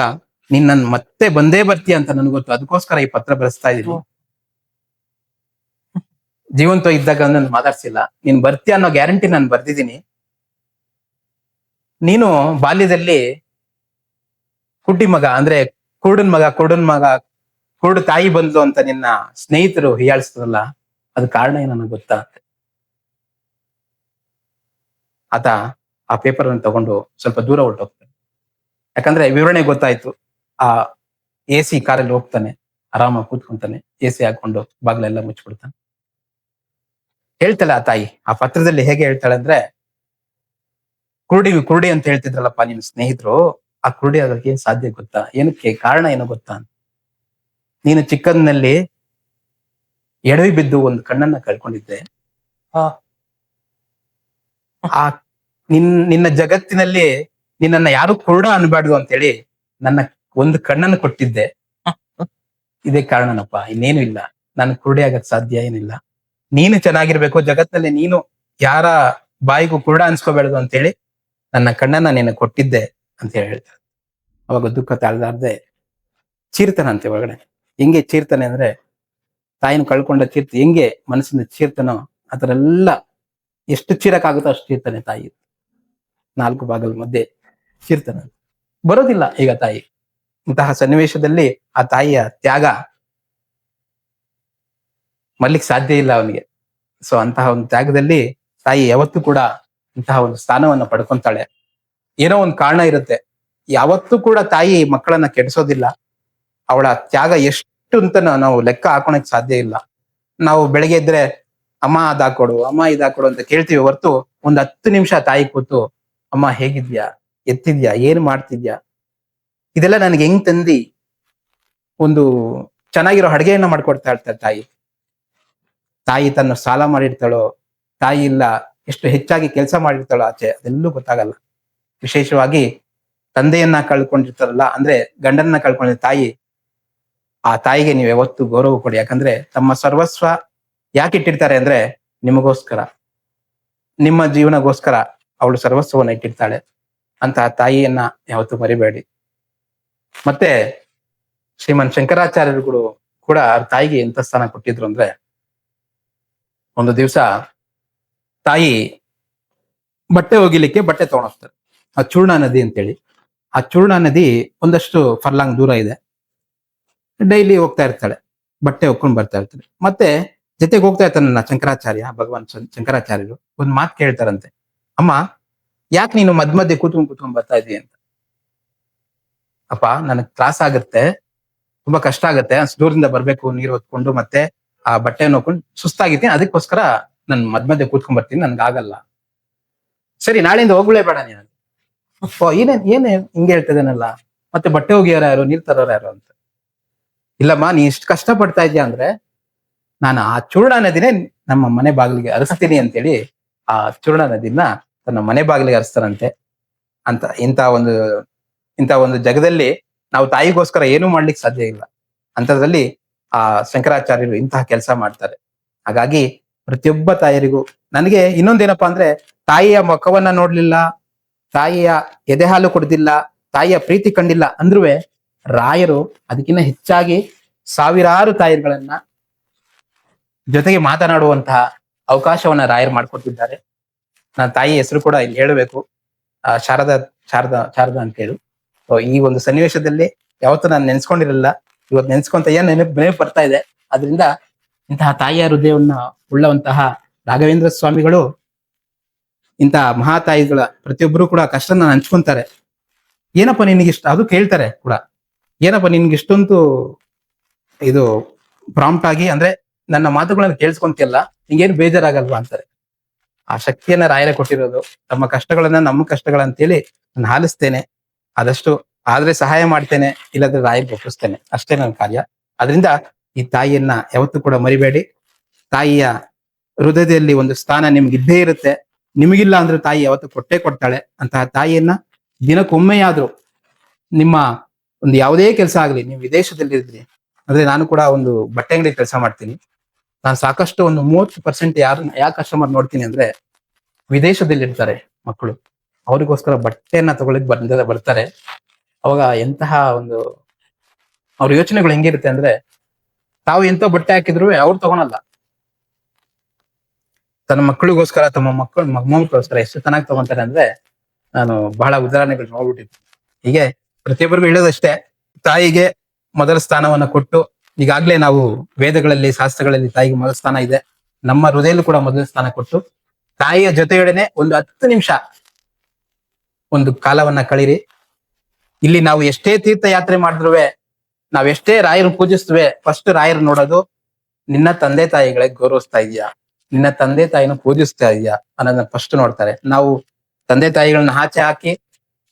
ನೀನ್ ನನ್ ಮತ್ತೆ ಬಂದೇ ಬರ್ತೀಯ ಅಂತ ನನಗೆ ಗೊತ್ತು. ಅದಕ್ಕೋಸ್ಕರ ಈ ಪತ್ರ ಬರೆಸ್ತಾ ಇದೀನಿ ಜೀವಂತ ಇದ್ದಾಗ ನಾನು ಮಾತಾಡ್ಸಿಲ್ಲ. ನೀನ್ ಬರ್ತೀಯ ಅನ್ನೋ ಗ್ಯಾರಂಟಿ ನಾನು ಬರ್ದಿದ್ದೀನಿ. ನೀನು ಬಾಲ್ಯದಲ್ಲಿ ಹುಟ್ಟಿ ಮಗ, ಅಂದ್ರೆ ಕುರುಡನ್ ಮಗ, ಕೂಡನ್ ಮಗ ಕುರುಡು ತಾಯಿ ಬಂದ್ಲು ಅಂತ ನಿನ್ನ ಸ್ನೇಹಿತರು ಹೀಯಾಳಿಸ್ತದಲ್ಲ ಅದ್ ಕಾರಣ ಏನು ಗೊತ್ತಾ? ಆತ ಆ ಪೇಪರ್ ಅನ್ನು ತಗೊಂಡು ಸ್ವಲ್ಪ ದೂರ ಹೊರಟೋಗ್ತಾನೆ. ಯಾಕಂದ್ರೆ ವಿವರಣೆ ಗೊತ್ತಾಯ್ತು, ಆ ಎ ಸಿ ಕಾರಲ್ಲಿ ಹೋಗ್ತಾನೆ, ಆರಾಮಾಗಿ ಕೂತ್ಕೊಂತಾನೆ ಎ ಸಿ ಹಾಕೊಂಡು ಬಾಗ್ಲೆಲ್ಲ ಮುಚ್ಚಿಬಿಡ್ತಾನೆ. ಹೇಳ್ತಾಳೆ ಆ ತಾಯಿ. ಆ ಪತ್ರದಲ್ಲಿ ಹೇಗೆ ಹೇಳ್ತಾಳೆ ಅಂದ್ರೆ ಕುರುಡಿ ಕುರುಡಿ ಅಂತ ಹೇಳ್ತಿದ್ರಲ್ಲಪ್ಪ ನಿಮ್ ಸ್ನೇಹಿತರು ಆ ಕುರುಡಿ ಆಗೋಕೆ ಏನ್ ಸಾಧ್ಯ ಗೊತ್ತಾ? ಏನಕ್ಕೆ? ಕಾರಣ ಏನೋ ಗೊತ್ತಾ? ನೀನು ಚಿಕ್ಕಂದಿನಲ್ಲಿ ಎಡವಿ ಬಿದ್ದು ಒಂದು ಕಣ್ಣನ್ನ ಕಳ್ಕೊಂಡಿದ್ದೆ. ಆ ನಿನ್ ನಿನ್ನ ಜಗತ್ತಿನಲ್ಲಿ ನಿನ್ನನ್ನ ಯಾರು ಕುರುಡ ಅನ್ಬಾರ್ದು ಅಂತೇಳಿ ನನ್ನ ಒಂದು ಕಣ್ಣನ್ನು ಕೊಟ್ಟಿದ್ದೆ. ಇದೇ ಕಾರಣನಪ್ಪ. ಇನ್ನೇನು ಇಲ್ಲ. ನಾನು ಕುರುಡಿ ಆಗಕ್ ಸಾಧ್ಯ ಏನಿಲ್ಲ. ನೀನು ಚೆನ್ನಾಗಿರ್ಬೇಕು, ಜಗತ್ತಲ್ಲಿ ನೀನು ಯಾರ ಬಾಯಿಗೂ ಕುರುಡ ಅನ್ಸ್ಕೋಬೇಡದು ಅಂತೇಳಿ ನನ್ನ ಕಣ್ಣನ್ನ ನೀನು ಕೊಟ್ಟಿದ್ದೆ ಅಂತ ಹೇಳಿ ಹೇಳ್ತಾರೆ. ಅವಾಗ ದುಃಖ ತಾಳ್ದಾರ್ದೆ ಚೀರ್ತನಂತೆ ಒಳಗಡೆ. ಹೆಂಗೆ ಚೀರ್ತನೆ ಅಂದ್ರೆ ತಾಯಿನ ಕಳ್ಕೊಂಡ ಚೀರ್ತ, ಹೆಂಗೆ ಮನಸ್ಸಿನ ಚೀರ್ತನೋ ಅದರೆಲ್ಲ ಎಷ್ಟು ಚೀರಕ್ಕಾಗುತ್ತೋ ಅಷ್ಟು ಚೀರ್ತನೆ ತಾಯಿ. ನಾಲ್ಕು ಭಾಗದ ಮಧ್ಯೆ ಚೀರ್ತನ. ಬರೋದಿಲ್ಲ ಈಗ ತಾಯಿ. ಇಂತಹ ಸನ್ನಿವೇಶದಲ್ಲಿ ಆ ತಾಯಿಯ ತ್ಯಾಗ ಮರ್ಲಿಕ್ ಸಾಧ್ಯ ಇಲ್ಲ ಅವನಿಗೆ. ಸೊ ಅಂತಹ ಒಂದು ಜಾಗದಲ್ಲಿ ತಾಯಿ ಯಾವತ್ತೂ ಕೂಡ ಇಂತಹ ಒಂದು ಸ್ಥಾನವನ್ನ ಪಡ್ಕೊಂತಾಳೆ. ಏನೋ ಒಂದು ಕಾರಣ ಇರುತ್ತೆ. ಯಾವತ್ತೂ ಕೂಡ ತಾಯಿ ಮಕ್ಕಳನ್ನ ಕೆಡಿಸೋದಿಲ್ಲ. ಅವಳ ತ್ಯಾಗ ಎಷ್ಟು ಅಂತ ನಾವು ಲೆಕ್ಕ ಹಾಕೊಳಕ್ ಸಾಧ್ಯ ಇಲ್ಲ. ನಾವು ಬೆಳಗ್ಗೆ ಇದ್ರೆ ಅಮ್ಮ ಅದಾಕೊಡು ಅಮ್ಮ ಇದಾಕೊಡು ಅಂತ ಕೇಳ್ತೀವಿ ಹೊರ್ತು ಒಂದ್ ಹತ್ತು ನಿಮಿಷ ತಾಯಿ ಕೂತು, ಅಮ್ಮ ಹೇಗಿದ್ಯಾ? ಎತ್ತಿದ್ಯಾ? ಏನ್ ಮಾಡ್ತಿದ್ಯಾ? ಇದೆಲ್ಲ ನನಗೆ ಹೆಂಗ್ ತಂದಿ? ಒಂದು ಚೆನ್ನಾಗಿರೋ ಅಡ್ಗೆಯನ್ನ ಮಾಡ್ಕೊಡ್ತಾ ಇರ್ತಾರೆ ತಾಯಿ. ತಾಯಿ ತನ್ನ ಸಾಲ ಮಾಡಿರ್ತಾಳೋ, ತಾಯಿ ಇಲ್ಲ, ಎಷ್ಟು ಹೆಚ್ಚಾಗಿ ಕೆಲಸ ಮಾಡಿರ್ತಾಳೋ ಆಚೆ, ಅದೆಲ್ಲೂ ಗೊತ್ತಾಗಲ್ಲ. ವಿಶೇಷವಾಗಿ ತಂದೆಯನ್ನ ಕಳ್ಕೊಂಡಿರ್ತಾರಲ್ಲ, ಅಂದ್ರೆ ಗಂಡನ್ನ ಕಳ್ಕೊಂಡಿದ್ದ ತಾಯಿ, ಆ ತಾಯಿಗೆ ನೀವು ಯಾವತ್ತು ಗೌರವ ಕೊಡಿ. ಯಾಕಂದ್ರೆ ತಮ್ಮ ಸರ್ವಸ್ವ ಯಾಕೆ ಇಟ್ಟಿರ್ತಾರೆ ಅಂದ್ರೆ ನಿಮಗೋಸ್ಕರ. ನಿಮ್ಮ ಜೀವನಗೋಸ್ಕರ ಅವಳು ಸರ್ವಸ್ವವನ್ನು ಇಟ್ಟಿರ್ತಾಳೆ ಅಂತ ತಾಯಿಯನ್ನ ಯಾವತ್ತು ಮರಿಬೇಡಿ. ಮತ್ತೆ ಶ್ರೀಮನ್ ಶಂಕರಾಚಾರ್ಯರುಗಳು ಕೂಡ ಅವ್ರ ತಾಯಿಗೆ ಎಂತ ಸ್ಥಾನ ಕೊಟ್ಟಿದ್ರು ಅಂದ್ರೆ ಒಂದು ದಿವಸ ತಾಯಿ ಬಟ್ಟೆ ಒಗಿಲಿಕ್ಕೆ ಬಟ್ಟೆ ತಗೊಂಡೋಗ್ತಾರೆ. ಆ ಚೂರ್ಣ ನದಿ ಅಂತೇಳಿ. ಆ ಚೂರ್ಣ ನದಿ ಒಂದಷ್ಟು ಫರ್ಲಾಂಗ್ ದೂರ ಇದೆ. ಡೈಲಿ ಹೋಗ್ತಾ ಇರ್ತಾಳೆ. ಬಟ್ಟೆ ಒಕ್ಕೊಂಡು ಬರ್ತಾ ಇರ್ತಾಳೆ. ಮತ್ತೆ ಜೊತೆಗೆ ಹೋಗ್ತಾ ಇರ್ತಾನೆ ನನ್ನ ಶಂಕರಾಚಾರ್ಯ, ಭಗವಾನ್ ಶಂಕರಾಚಾರ್ಯರು. ಒಂದ್ ಮಾತು ಕೇಳ್ತಾರಂತೆ. ಅಮ್ಮ, ಯಾಕೆ ನೀನು ಮಧ್ಯ ಮಧ್ಯೆ ಕೂತ್ಕೊಂಡ್ ಕೂತ್ಕೊಂಡ್ ಬರ್ತಾ ಇದೀಯ ಅಂತ? ಅಪ್ಪ, ನನಗ್ ತ್ರಾಸ ಆಗುತ್ತೆ. ತುಂಬಾ ಕಷ್ಟ ಆಗುತ್ತೆ. ಅಷ್ಟು ದೂರದಿಂದ ಬರ್ಬೇಕು, ನೀರು ಹೊತ್ಕೊಂಡು ಮತ್ತೆ ಆ ಬಟ್ಟೆ ನೋಕೊಂಡು ಸುಸ್ತಾಗಿದ್ದೀನಿ. ಅದಕ್ಕೋಸ್ಕರ ನನ್ ಮಧ್ಯ ಮಧ್ಯೆ ಕೂತ್ಕೊಂಡ್ ಬರ್ತೀನಿ. ನನ್ಗೆ ಆಗಲ್ಲ. ಸರಿ, ನಾಳೆಯಿಂದ ಹೋಗ್ಲೇ ಬೇಡ ನೀನು. ಓ, ಏನೇ ಏನೇ ಹಿಂಗೆ ಹೇಳ್ತಿದ್ದೇನಲ್ಲ ಮತ್ತೆ ಬಟ್ಟೆ ಹೋಗಿಯಾರ ಯಾರು? ನೀರ್ ತರೋರು ಯಾರು ಅಂತ. ಇಲ್ಲಮ್ಮ, ನೀ ಇಷ್ಟು ಕಷ್ಟ ಪಡ್ತಾ ಇದೀಯ ಅಂದ್ರೆ ನಾನು ಆ ಚೂರ್ಣ ನದಿನೇ ನಮ್ಮ ಮನೆ ಬಾಗಿಲಿಗೆ ಹರಿಸ್ತೀನಿ ಅಂತೇಳಿ ಆ ಚೂರ್ಣ ನದಿನ ತನ್ನ ಮನೆ ಬಾಗಿಲಿಗೆ ಹರಿಸ್ತಾರಂತೆ ಅಂತ ಇಂಥ ಒಂದು ಇಂಥ ಒಂದು ಜಗದಲ್ಲಿ ನಾವು ತಾಯಿಗೋಸ್ಕರ ಏನೂ ಮಾಡ್ಲಿಕ್ಕೆ ಸಾಧ್ಯ ಇಲ್ಲ. ಅಂಥದ್ರಲ್ಲಿ ಆ ಶಂಕರಾಚಾರ್ಯರು ಇಂತಹ ಕೆಲಸ ಮಾಡ್ತಾರೆ. ಹಾಗಾಗಿ ಪ್ರತಿಯೊಬ್ಬ ತಾಯಿಯರಿಗೂ ನನಗೆ ಇನ್ನೊಂದೇನಪ್ಪಾ ಅಂದ್ರೆ ತಾಯಿಯ ಮುಖವನ್ನ ನೋಡ್ಲಿಲ್ಲ, ತಾಯಿಯ ಎದೆ ಹಾಲು ಕುಡ್ದಿಲ್ಲ, ತಾಯಿಯ ಪ್ರೀತಿ ಕಂಡಿಲ್ಲ ಅಂದ್ರೂ ರಾಯರು ಅದಕ್ಕಿಂತ ಹೆಚ್ಚಾಗಿ ಸಾವಿರಾರು ತಾಯಿಗಳನ್ನ ಜೊತೆಗೆ ಮಾತನಾಡುವಂತಹ ಅವಕಾಶವನ್ನ ರಾಯರು ಮಾಡ್ಕೊಟ್ಟಿದ್ದಾರೆ. ನನ್ನ ತಾಯಿ ಹೆಸರು ಕೂಡ ಇಲ್ಲಿ ಹೇಳಬೇಕು. ಆ, ಶಾರದಾ ಶಾರದಾ ಶಾರದಾ ಅಂತ ಹೇಳಿ. ಈ ಒಂದು ಸನ್ನಿವೇಶದಲ್ಲಿ ಯಾವತ್ತೂ ನಾನು ನೆನ್ಸ್ಕೊಂಡಿರಲಿಲ್ಲ. ಇವತ್ತು ನೆನ್ಸ್ಕೊಂತ ಏನ್ ನೆನಪು ನೆನಪು ಬರ್ತಾ ಇದೆ. ಅದರಿಂದ ಇಂತಹ ತಾಯಿಯ ಹೃದಯವನ್ನ ಉಳ್ಳವಂತಹ ರಾಘವೇಂದ್ರ ಸ್ವಾಮಿಗಳು, ಇಂತಹ ಮಹಾತಾಯಿಗಳ ಪ್ರತಿಯೊಬ್ಬರು ಕೂಡ ಕಷ್ಟನ ಹಂಚ್ಕೊಂತಾರೆ. ಏನಪ್ಪ ನಿನಗಿಷ್ಟ ಅದು ಕೇಳ್ತಾರೆ ಕೂಡ. ಏನಪ್ಪ ನಿನ್ಗೆ ಇಷ್ಟೊಂದು ಇದು ಪ್ರಾಂಪ್ಟ್ ಆಗಿ ಅಂದ್ರೆ ನನ್ನ ಮಾತುಗಳನ್ನ ಕೇಳಿಸ್ಕೊಂತಿಲ್ಲ ನಿಂಗೇನು ಬೇಜಾರಾಗಲ್ವಾ ಅಂತಾರೆ. ಆ ಶಕ್ತಿಯನ್ನ ರಾಯರ ಕೊಟ್ಟಿರೋದು, ತಮ್ಮ ಕಷ್ಟಗಳನ್ನ ನಮ್ಮ ಕಷ್ಟಗಳಂತೇಳಿ ನಾನು ಆಲಿಸ್ತೇನೆ. ಆದಷ್ಟು ಆದ್ರೆ ಸಹಾಯ ಮಾಡ್ತೇನೆ, ಇಲ್ಲದ್ರೆ ರಾಯರಿಗೆ ಒಪ್ಪಿಸ್ತೇನೆ. ಅಷ್ಟೇ ನನ್ನ ಕಾರ್ಯ. ಅದರಿಂದ ಈ ತಾಯಿಯನ್ನ ಯಾವತ್ತೂ ಕೂಡ ಮರಿಬೇಡಿ. ತಾಯಿಯ ಹೃದಯದಲ್ಲಿ ಒಂದು ಸ್ಥಾನ ನಿಮ್ಗೆ ಇದ್ದೇ ಇರುತ್ತೆ. ನಿಮಗಿಲ್ಲ ಅಂದ್ರೆ ತಾಯಿ ಯಾವತ್ತು ಕೊಟ್ಟೆ ಕೊಡ್ತಾಳೆ. ಅಂತಹ ತಾಯಿಯನ್ನ ದಿನಕ್ಕೊಮ್ಮೆಯಾದ್ರೂ ನಿಮ್ಮ ಒಂದು ಯಾವುದೇ ಕೆಲಸ ಆಗಲಿ, ನೀವು ವಿದೇಶದಲ್ಲಿ ಇದ್ರಿ ಅಂದ್ರೆ ನಾನು ಕೂಡ ಒಂದು ಬಟ್ಟೆ ಅಂಗಡಿ ಕೆಲಸ ಮಾಡ್ತೀನಿ. ನಾನು ಸಾಕಷ್ಟು ಒಂದು ಮೂವತ್ತು ಪರ್ಸೆಂಟ್ ಯಾರು ಯಾವ ಕಸ್ಟಮರ್ ನೋಡ್ತೀನಿ ಅಂದ್ರೆ ವಿದೇಶದಲ್ಲಿ ಇರ್ತಾರೆ ಮಕ್ಕಳು. ಅವ್ರಿಗೋಸ್ಕರ ಬಟ್ಟೆಯನ್ನ ತಗೊಳಕ್ ಬಂದ, ಬರ್ತಾರೆ. ಅವಾಗ ಎಂತಹ ಒಂದು ಅವ್ರ ಯೋಚನೆಗಳು ಹೆಂಗಿರುತ್ತೆ ಅಂದ್ರೆ ತಾವು ಎಂತ ಬಟ್ಟೆ ಹಾಕಿದ್ರು ಅವ್ರು ತಗೊಳಲ್ಲ. ತನ್ನ ಮಕ್ಕಳಿಗೋಸ್ಕರ, ತಮ್ಮ ಮಕ್ಕಳು ಮಗ್ಮಗಳಿಗೋಸ್ಕರ ಎಷ್ಟು ಚೆನ್ನಾಗಿ ತಗೊಂತಾರೆ ಅಂದ್ರೆ ನಾನು ಬಹಳ ಉದಾಹರಣೆಗಳು ನೋಡ್ಬಿಟ್ಟಿದ್ದೆ. ಹೀಗೆ ಪ್ರತಿಯೊಬ್ಬರಿಗೂ ಹೇಳೋದಷ್ಟೇ, ತಾಯಿಗೆ ಮೊದಲ ಸ್ಥಾನವನ್ನ ಕೊಟ್ಟು ಈಗಾಗ್ಲೇ ನಾವು ವೇದಗಳಲ್ಲಿ, ಶಾಸ್ತ್ರಗಳಲ್ಲಿ ತಾಯಿಗೆ ಮೊದಲ ಸ್ಥಾನ ಇದೆ. ನಮ್ಮ ಹೃದಯಲ್ಲೂ ಕೂಡ ಮೊದಲ ಸ್ಥಾನ ಕೊಟ್ಟು ತಾಯಿಯ ಜೊತೆಯೊಡನೆ ಒಂದು ಹತ್ತು ನಿಮಿಷ ಒಂದು ಕಾಲವನ್ನ ಕಳೀರಿ. ಇಲ್ಲಿ ನಾವು ಎಷ್ಟೇ ತೀರ್ಥಯಾತ್ರೆ ಮಾಡಿದ್ರು ನಾವ್ ಎಷ್ಟೇ ರಾಯರು ಪೂಜಿಸ್ತುವೆ ಫಸ್ಟ್ ರಾಯರು ನೋಡೋದು, ನಿನ್ನ ತಂದೆ ತಾಯಿಗಳಿಗೆ ಗೌರವಿಸ್ತಾ ಇದೀಯಾ? ನಿನ್ನ ತಂದೆ ತಾಯಿನ ಪೂಜಿಸ್ತಾ ಇದೀಯಾ? ಅನ್ನೋದನ್ನ ಫಸ್ಟ್ ನೋಡ್ತಾರೆ. ನಾವು ತಂದೆ ತಾಯಿಗಳನ್ನ ಆಚೆ ಹಾಕಿ,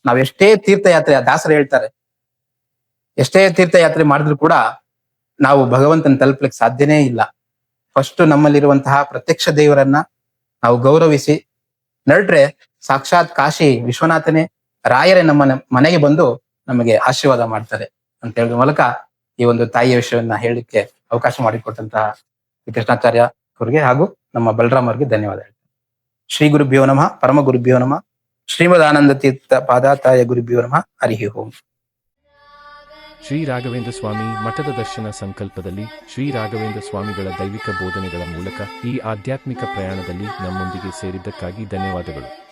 ನಾವ್ ಎಷ್ಟೇ ತೀರ್ಥಯಾತ್ರೆ ದಾಸರು ಹೇಳ್ತಾರೆ, ಎಷ್ಟೇ ತೀರ್ಥಯಾತ್ರೆ ಮಾಡಿದ್ರು ಕೂಡ ನಾವು ಭಗವಂತನ ತಲುಪಲಿಕ್ಕೆ ಸಾಧ್ಯನೇ ಇಲ್ಲ. ಫಸ್ಟ್ ನಮ್ಮಲ್ಲಿರುವಂತಹ ಪ್ರತ್ಯಕ್ಷ ದೇವರನ್ನ ನಾವು ಗೌರವಿಸಿ, ನಡ್ರೆ ಸಾಕ್ಷಾತ್ ಕಾಶಿ ವಿಶ್ವನಾಥನೇ, ರಾಯರೇ ನಮ್ಮ ಮನೆಗೆ ಬಂದು ನಮಗೆ ಆಶೀರ್ವಾದ ಮಾಡ್ತಾರೆ ಅಂತ ಹೇಳುವ ಮೂಲಕ ಈ ಒಂದು ತಾಯಿಯ ವಿಷಯವನ್ನ ಹೇಳಲಿಕ್ಕೆ ಅವಕಾಶ ಮಾಡಿಕೊಟ್ಟಂತಹ ಕೃಷ್ಣಾಚಾರ್ಯ ಅವರಿಗೆ ಹಾಗೂ ನಮ್ಮ ಬಲರಾಮ್ ಅವರಿಗೆ ಧನ್ಯವಾದ ಶ್ರೀ ಗುರುಭ್ಯೋ ನಮಃ, ಪರಮ ಗುರುಭ್ಯೋ ನಮಃ ಶ್ರೀಮದ್ ಆನಂದ ತೀರ್ಥ ಪಾದಾತಾಯ ಗುರುಭ್ಯೋ ನಮಃ, ಹರಿ ಓಂ. ಶ್ರೀ ರಾಘವೇಂದ್ರ ಸ್ವಾಮಿ ಮಠದ ದರ್ಶನ ಸಂಕಲ್ಪದಲ್ಲಿ ಶ್ರೀ ರಾಘವೇಂದ್ರ ಸ್ವಾಮಿಗಳ ದೈವಿಕ ಬೋಧನೆಗಳ ಮೂಲಕ ಈ ಆಧ್ಯಾತ್ಮಿಕ ಪ್ರಯಾಣದಲ್ಲಿ ನಮ್ಮೊಂದಿಗೆ ಸೇರಿದ್ದಕ್ಕಾಗಿ ಧನ್ಯವಾದಗಳು.